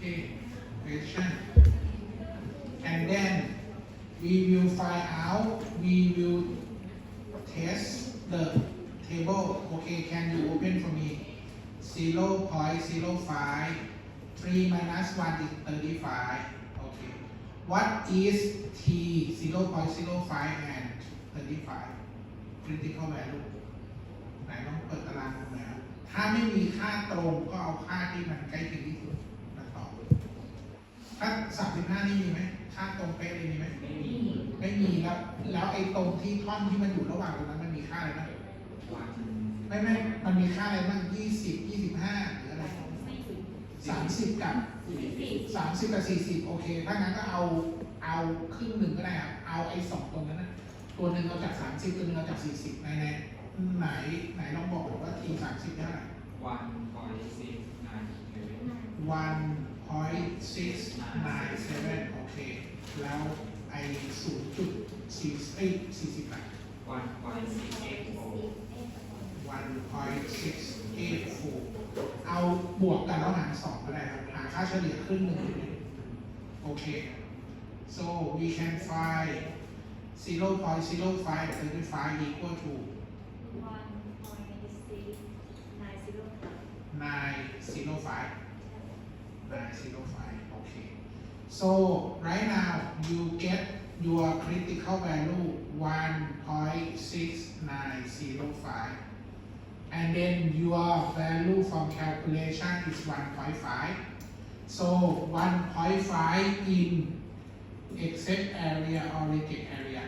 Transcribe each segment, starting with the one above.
Okay, question. And then we will find out, we will test the table. Okay, can you open for me? Zero point zero five, three minus one is thirty-five. Okay. What is T zero point zero five and thirty-five? Critical value. ไหนลองเปิดตารางดูหน่อยครับถ้าไม่มีค่าตรงก็เอาค่าที่มันใกล้เคียงที่สุด ถ้าสามสิบห้านี่มีไหมค่าตรงเป๊ะเลยมีไหมไม่มีไม่มีแล้ว แล้วไอ้ตรงที่ท่อนที่มันอยู่ระหว่างตรงนั้นมันมีค่าอะไรบ้างไม่ไม่มันมีค่าอะไรบ้างยี่สิบยี่สิบห้าหรืออะไรสามสิบกับสามสิบกับสี่สิบโอเค ถ้างั้นก็เอาเอาครึ่งหนึ่งก็ได้ครับเอาไอ้สองตรงนั้นนะตัวหนึ่งเราจากสามสิบตัวหนึ่งเราจากสี่สิบไนไหนไหนไหนลองบอกผมว่าทีสามสิบเท่าไหร่วันฟอาสิบนานวัน 0.697 โอเค แล้วไอ้0ูนย์จุดสี่สี่สิบแปด one p o เอาบวกกันแล้วหารสองก็ได้ครับ หาค่าเฉลี่ยขึ้นหนึ่งโอเค so we can find 0.05 35 equal to 905 nine zero five okay so right now you get your critical value one point six nine zero five and then your value from calculation is one point five. So one point five in except area or reject area.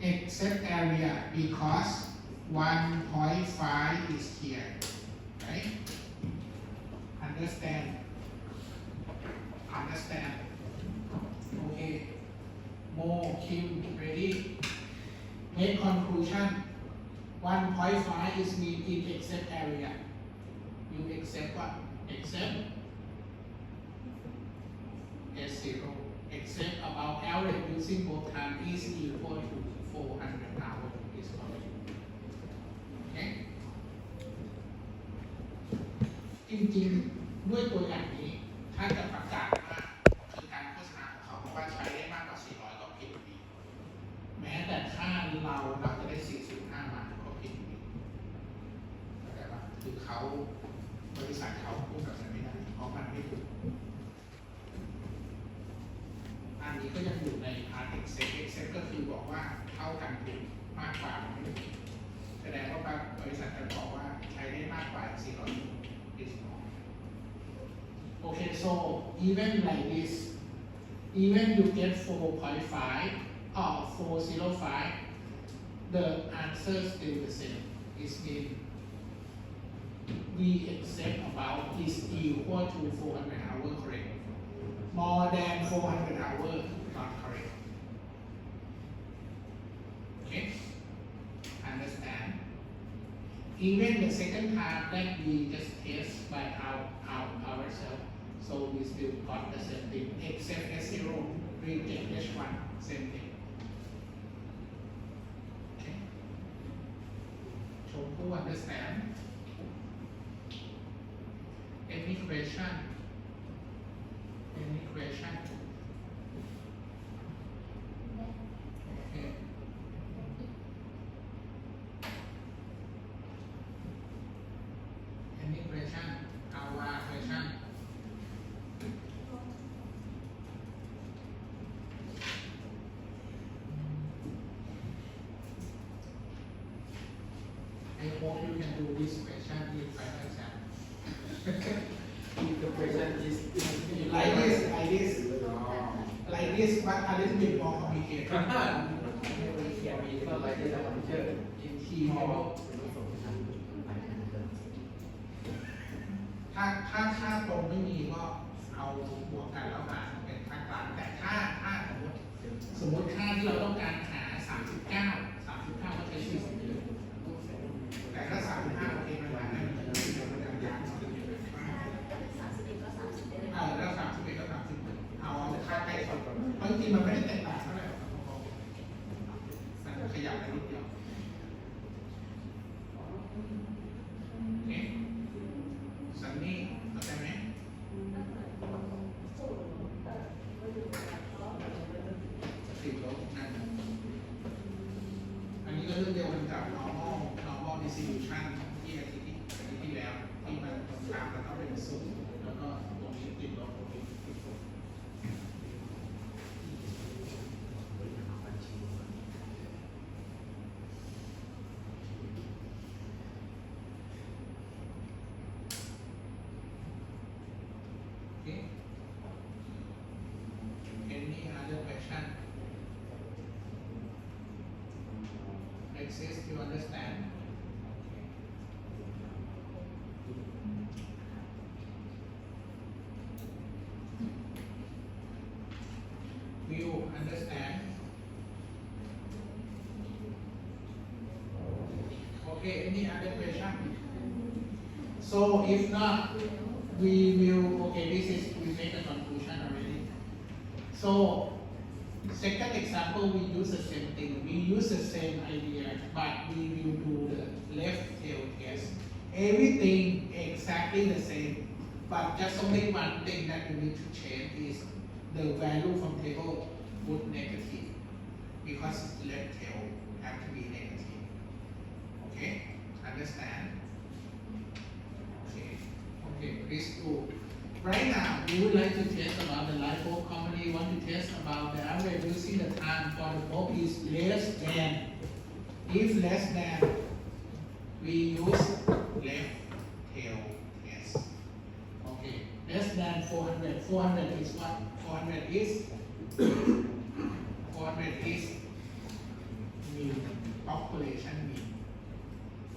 Except area because one point five is here right? Understand understand okay Mo Kim ready make conclusion 1.5 is mean in except area you accept what accept S0 except about average using both time is equal to 400 hours is correct okay จริงๆด้วยตัวอย่างนี้ ถ้าจะประกาศว่าคือการโฆษณาของเขาบอกว่าใช้ได้มากกว่า 400 ก็ผิดอยู่ดี แม้แต่ถ้าเราเราจะได้ 405 มาก็ผิดอยู่ดีเข้าใจปะคือเขา บริษัทเขาพูดแบบนั้นไม่ได้เพราะมันไม่ถูกอันนี้ก็ยังอยู่ใน part except except ก็คือบอกว่าเท่ากันผิดมากกว่านไม่ผิดแสดงว่าบริษัทจะบอกว่าใช้ได้มากกว่า400 is wrong Okay, so even like this, even you get 4.5 or 405, the answer still the same. It's mean we accept about is equal to 400 hour correct. More than 400 hour not correct. Okay? Understand? Even the second time that we just test by our, our ourselves, so we still got the same thing, except S0, reject H1, same thing. Okay? Chompu understand? equation in equation okay in equation our equation ไ hope you can do this question if I like this like this like this but a little bit more complicated more ถ้าถ้าถ้าตรงไม่มีก็เอาบวกกัน กับ normal normal distribution ที่อาทิตย์ที่อาทิตย์ที่แล้ว ที่มันตรงกางมันต้องเป็นศูนย์แล้วก็ตรงนี้ติดลบตรงนี้ understand? Okay, any other question? So if not, we will, okay, this is, we make a conclusion already. So, second example, we use the same thing, we use the same idea, but we will do the left tail test. Everything exactly the same, but just only one thing that we need to change is the value from table put negative, because left tail have to be negative. Okay, understand? Okay, okay, please do. Right now, we would like to test about the light bulb company, want to test about the you see the time for the bulb is less than. If less than, we use left tail test. Okay, less than 400. 400 is what? Four hundred is?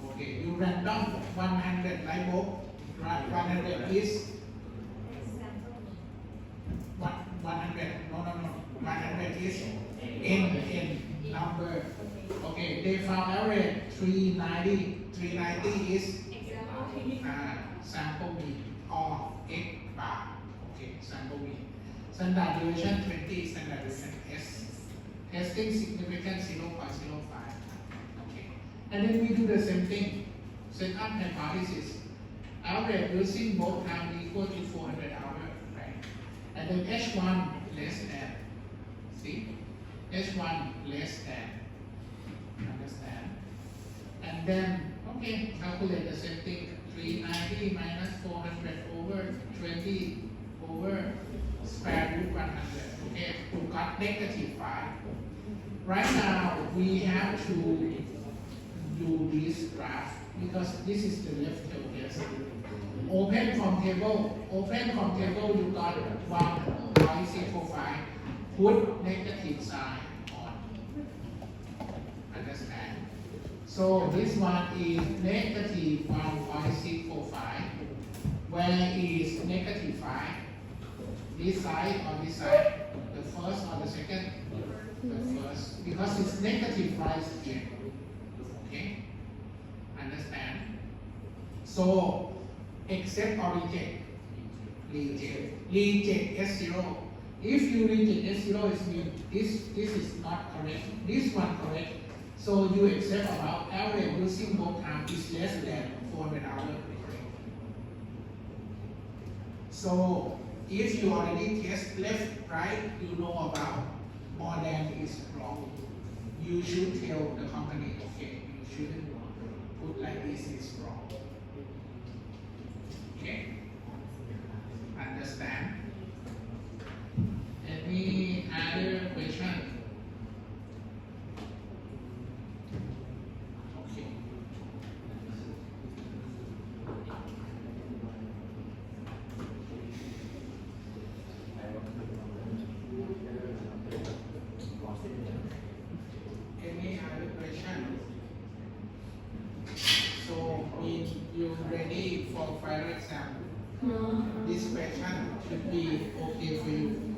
Okay, you random down 100 light bulb, right? 100 is 100, no, no, no, 100 is n n number. Okay, they found average 390, 390 is uh, sample B or X bar. Okay, sample B. Standard deviation 20, standard deviation S. Testing significance 0.05. And then we do the same thing, set up hypothesis. Average using both time equal to four hundred hour, right? And then H one less than, see? H one less than, understand? And then, okay, calculate the same thing, three ninety minus four hundred over twenty over square root one hundred, okay, to got negative five. Right now, we have to do this graph, because this is the left tail test. Open from table, open from table, you got one four five, put negative sign on. Understand? So this one is negative one four five, where is negative five? This side or this side? The first or the second? The first, because it's negative price here. Understand? So, accept or reject? Reject. Reject S zero. If you reject S zero, it means this, this is not correct, this one correct. So you accept about average using time is less than four hundred hours. So if you already test left, right, you know about more than is wrong. You should tell the company, okay, you shouldn't put like this is wrong. Okay? Understand? Any other question? Okay. Any other question? So, we, you ready for final exam? Mm-hmm. This question should be okay for you.